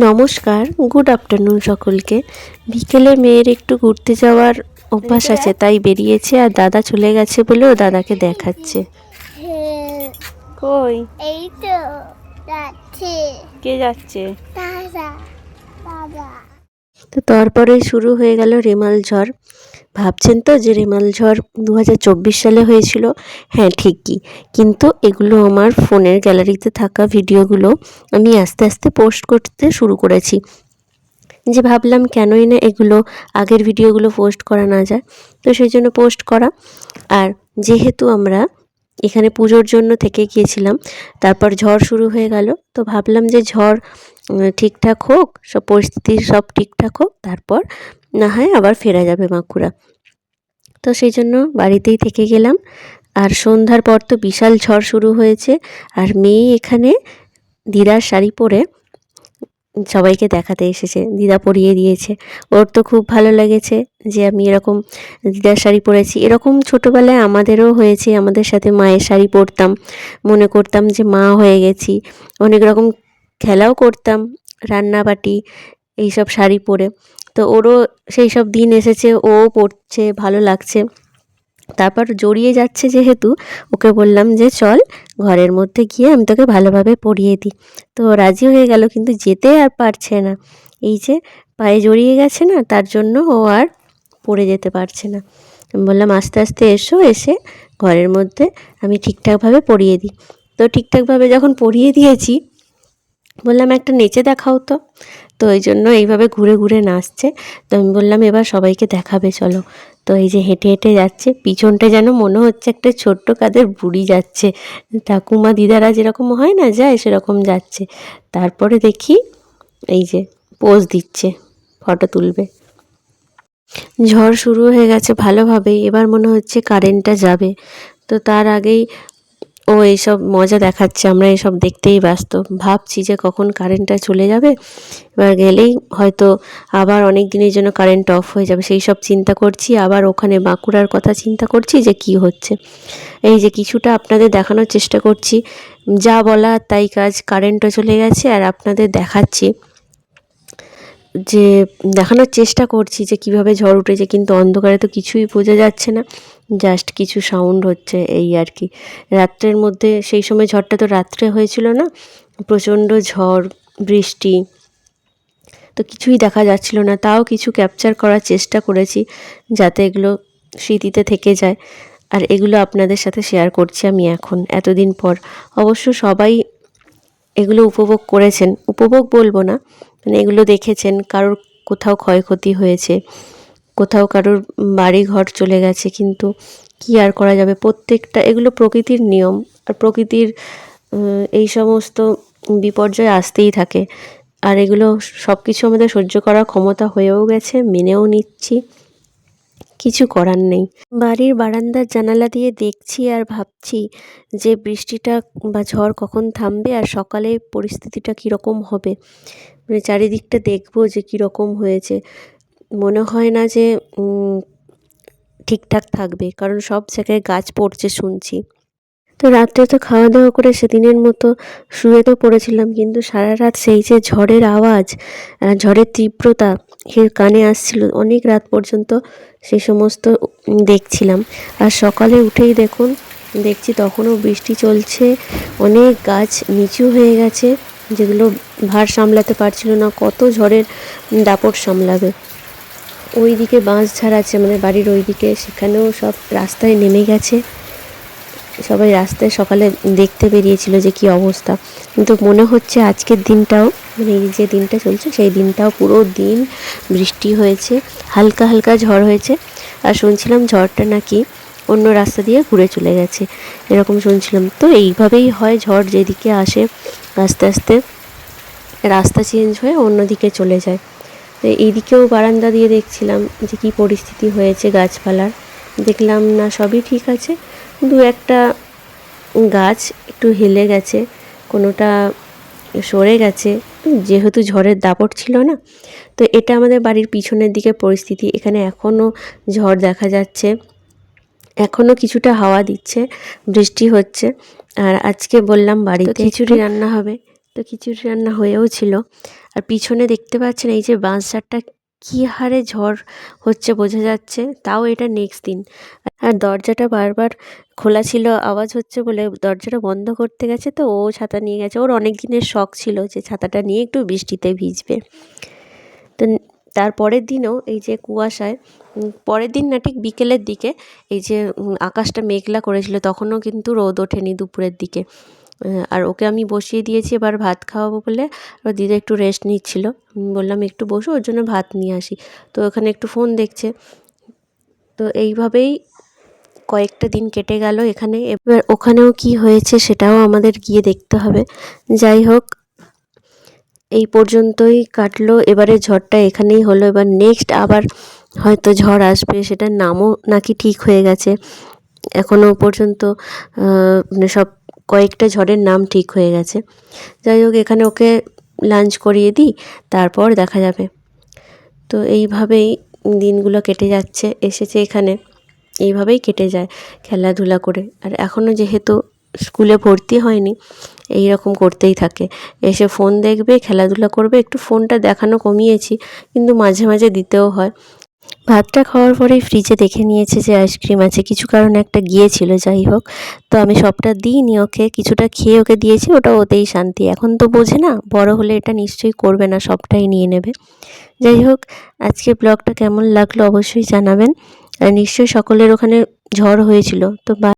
নমস্কার good afternoon সকলকে। বিকেলে মেয়ের একটু ঘুরতে যাওয়ার অভ্যাস আছে তাই বেরিয়েছে আর দাদা চলে গেছে বলে ও দাদাকে দেখাচ্ছে। কই? এই তো যাচ্ছে। কে যাচ্ছে? দাদা দাদা। তো তারপরে শুরু হয়ে গেল রেমাল ঝড়। ভাবছেন তো যে রেমাল ঝড় দু হাজার চব্বিশ সালে হয়েছিল? হ্যাঁ ঠিকই। কিন্তু এগুলো আমার ফোনের গ্যালারিতে থাকা ভিডিওগুলো আমি আস্তে আস্তে পোস্ট করতে শুরু করেছি। যে ভাবলাম কেনই না এগুলো আগের ভিডিওগুলো পোস্ট করা না যায়। তো সেই জন্য পোস্ট করা। আর যেহেতু আমরা এখানে পুজোর জন্য থেকে গিয়েছিলাম, তারপর ঝড় শুরু হয়ে গেল, তো ভাবলাম যে ঝড় ঠিকঠাক হোক, সব পরিস্থিতি সব ঠিকঠাক হোক, তারপর না হয় আবার ফেরা যাবে বাঁকুড়া। তো সেই জন্য বাড়িতেই থেকে গেলাম। আর সন্ধ্যার পর তো বিশাল ঝড় শুরু হয়েছে। আর মেয়ে এখানে দিদার শাড়ি পরে সবাইকে দেখাতে এসেছে, দিদা পরিয়ে দিয়েছে। ওর তো খুব ভালো লেগেছে যে আমি এরকম দিদার শাড়ি পরেছি। এরকম ছোটোবেলায় আমাদেরও হয়েছে, আমাদের সাথে মায়ের শাড়ি পরতাম। মনে করতাম যে মা হয়ে গেছি। অনেক রকম খেলাও করতাম, রান্নাবাটি, এইসব শাড়ি পরে। তো ওরও সেই সব দিন এসেছে ও পড়ছে, ভালো লাগছে। তারপর জড়িয়ে যাচ্ছে যেহেতু, ওকে বললাম যে, চল ঘরের মধ্যে গিয়ে আমি তোকে ভালোভাবে পরিয়ে দিই। তো রাজি হয়ে গেল, কিন্তু যেতে আর পারছে না। এই যে পায়ে জড়িয়ে গেছে না, তার জন্য ও আর পড়ে যেতে পারছে না। আমি বললাম, আস্তে আস্তে এসো, এসে ঘরের মধ্যে আমি ঠিকঠাকভাবে পরিয়ে দিই। তো ঠিকঠাকভাবে যখন পরিয়ে দিয়েছি বললাম, একটা নেচে দেখাও তো। তো এই জন্য এইভাবে ঘুরে ঘুরে নাচছে। তো আমি বললাম, এবার সবাইকে দেখাবে, চলো। তো এই যে হেঁটে হেঁটে যাচ্ছে, পিছনটা যেন মনে হচ্ছে একটা ছোট্ট কাদের বুড়ি যাচ্ছে। ঠাকুমা দিদারা যেরকম হয় না, যায় সেরকম যাচ্ছে। তারপরে দেখি এই যে পোজ দিচ্ছে, ফটো তুলবে। ঝড় শুরু হয়ে গেছে ভালোভাবেই, এবার মনে হচ্ছে কারেন্টটা যাবে। তো তার আগেই ও এইসব মজা দেখাচ্ছে, আমরা এসব দেখতেই ব্যস্ত। ভাবছি যে কখন কারেন্টটা চলে যাবে, এবার গেলেই হয়তো আবার অনেক দিনের জন্য কারেন্ট অফ হয়ে যাবে। সেই সব চিন্তা করছি, আবার ওখানে বাঁকুড়ার কথা চিন্তা করছি যে কি হচ্ছে। এই যে কিছুটা আপনাদের দেখানোর চেষ্টা করছি। যা বলা তাই কাজ কারেন্টও চলে গেছে, আর আপনাদের দেখাচ্ছি। যে দেখানোর চেষ্টা করছি যে কীভাবে ঝড় উঠেছে, কিন্তু অন্ধকারে তো কিছুই বোঝা যাচ্ছে না। জাস্ট কিছু সাউন্ড হচ্ছে এই আর কি। রাত্রের মধ্যে, সেই সময় ঝড়টা তো রাত্রে হয়েছিল না, প্রচণ্ড ঝড়, বৃষ্টি, তো কিছুই দেখা যাচ্ছিল না। তাও কিছু ক্যাপচার করার চেষ্টা করেছি যাতে এগুলো স্মৃতিতে থেকে যায়। আর এগুলো আপনাদের সাথে শেয়ার করছি আমি এখন, এতদিন পর। অবশ্য সবাই এগুলো উপভোগ করেছেন। উপভোগ বলব না মানে এগুলো দেখেছেন, কারোর কোথাও ক্ষয়ক্ষতি হয়েছে, কোথাও কারোর বাড়ি ঘর চলে গেছে, কিন্তু কি আর করা যাবে? প্রত্যেকটা, এগুলো প্রকৃতির নিয়ম, আর প্রকৃতির এই সমস্ত বিপর্যয় আসতেই থাকে। আর এগুলো সব কিছু আমাদের সহ্য করার ক্ষমতা হয়েও গেছে, মেনেও নিচ্ছি, কিছু করার নেই। বাড়ির বারান্দার জানালা দিয়ে দেখছি আর ভাবছি যে বৃষ্টিটা বা ঝড় কখন থামবে আর সকালে পরিস্থিতিটা কীরকম হবে। মানে চারিদিকটা দেখব যে কীরকম হয়েছে। মনে হয় না যে ঠিকঠাক থাকবে, কারণ সব জায়গায় গাছ পড়ছে শুনছি। তো রাত্রে তো খাওয়া দাওয়া করে সেদিনের মতো শুয়ে তো পড়েছিলাম, কিন্তু সারা রাত সেই যে ঝড়ের আওয়াজ ঝড়ের তীব্রতা এর কানে আসছিল, অনেক রাত পর্যন্ত সেই সমস্ত দেখছিলাম। আর সকালে উঠেই দেখুন, দেখছি তখনও বৃষ্টি চলছে, অনেক গাছ নিচু হয়ে গেছে, যেগুলো ভার সামলাতে পারছিল না, কত ঝড়ের দাপট সামলাবে। ওইদিকে বাঁশ ঝাড় আছে আমাদের বাড়ির ওইদিকে, সেখানেও সব রাস্তায় নেমে গেছে। সবাই রাস্তায় সকালে দেখতে বেরিয়েছিল যে কি অবস্থা। কিন্তু মনে হচ্ছে আজকের দিনটাও মানে এই যে দিনটা চলছে, সেই দিনটাও পুরো দিন বৃষ্টি হয়েছে, হালকা হালকা ঝড় হয়েছে। আর শুনছিলাম ঝড়টা নাকি অন্য রাস্তা দিয়ে ঘুরে চলে গেছে। এরকম শুনছিলাম। তো এইভাবেই হয় ঝড় যেদিকে আসে, আস্তে আস্তে রাস্তা চেঞ্জ হয়ে অন্যদিকে চলে যায়। তো এইদিকেও বারান্দা দিয়ে দেখছিলাম যে কী পরিস্থিতি হয়েছে গাছপালার। দেখলাম না, সবই ঠিক আছে। দু একটা গাছ একটু হেলে গেছে, কোনোটা সরে গেছে। যেহেতু ঝড়ের দাপট ছিল না, তো এটা আমাদের বাড়ির পিছনের দিকে পরিস্থিতি। এখানে এখনও ঝড় দেখা যাচ্ছে। এখনও কিছুটা হাওয়া দিচ্ছে, বৃষ্টি হচ্ছে। আর আজকে বললাম বাড়িতে খিচুড়ি রান্না হবে। তো খিচুড়ি রান্না হয়েও ছিল। আর পিছনে দেখতে পাচ্ছেন এই যে বাঁশঝাড়টা কী হারে ঝড় হচ্ছে বোঝা যাচ্ছে, তাও এটা নেক্সট দিন। আর দরজাটা বারবার খোলা ছিল, আওয়াজ হচ্ছে বলে দরজাটা বন্ধ করতে গেছে তো ও ছাতা নিয়ে গেছে। ওর অনেক দিনের শখ ছিল যে ছাতাটা নিয়ে একটু বৃষ্টিতে ভিজবে। তো তার পরের দিনও এই যে কুয়াশায় পরের দিন না ঠিক বিকেলের দিকে এই যে আকাশটা মেঘলা করেছিল, তখনও কিন্তু রোদ ওঠেনি দুপুরের দিকে। আর ওকে আমি বসিয়ে দিয়েছি এবার ভাত খাওয়াবো বলে। এবার দিদা একটু রেস্ট নিচ্ছিল। বললাম, একটু বসো, ওর জন্য ভাত নিয়ে আসি। তো ওখানে একটু ফোন দেখছে। তো এইভাবেই কয়েকটা দিন কেটে গেল এখানে। এবার ওখানেও কি হয়েছে সেটাও আমাদের গিয়ে দেখতে হবে। যাই হোক, এই পর্যন্তই কাটলো। এবারে ঝড়টা এখানেই হলো। এবার নেক্সট আবার হয়তো ঝড় আসবে, সেটার নামও নাকি ঠিক হয়ে গেছে। এখনও পর্যন্ত মানে সব কয়েকটা ঝড়ের নাম ঠিক হয়ে গেছে। যাই হোক, এখানে ওকে লাঞ্চ করিয়ে দিই, তারপর দেখা যাবে। তো এইভাবেই দিনগুলো কেটে যাচ্ছে, এসেছে এখানে। এইভাবেই কেটে যায় খেলাধুলা করে। আর এখনও যেহেতু স্কুলে ভর্তি হয়নি এই রকম করতেই থাকে। এসে ফোন দেখবে, খেলাধুলা করবে, একটু ফোনটা দেখানো কমিয়েছি, কিন্তু মাঝে মাঝে দিতেও হয়। ভাতটা খাওয়ার পরেই ফ্রিজে দেখে নিয়েছে যে আইসক্রিম আছে। কিছু কারণে একটা গিয়েছিল, যাই হোক। তো আমি সবটা দিইনি ওকে, কিছুটা খেয়ে ওকে দিয়েছি, ওটা ওতেই শান্তি। এখন তো বোঝে না, বড় হলে এটা নিশ্চয়ই করবে না, সবটাই নিয়ে নেবে। যাই হোক, আজকে ব্লগটা কেমন লাগল অবশ্যই জানাবেন। আর নিশ্চয়ই সকলের ওখানে ঝড় হয়েছিল, তো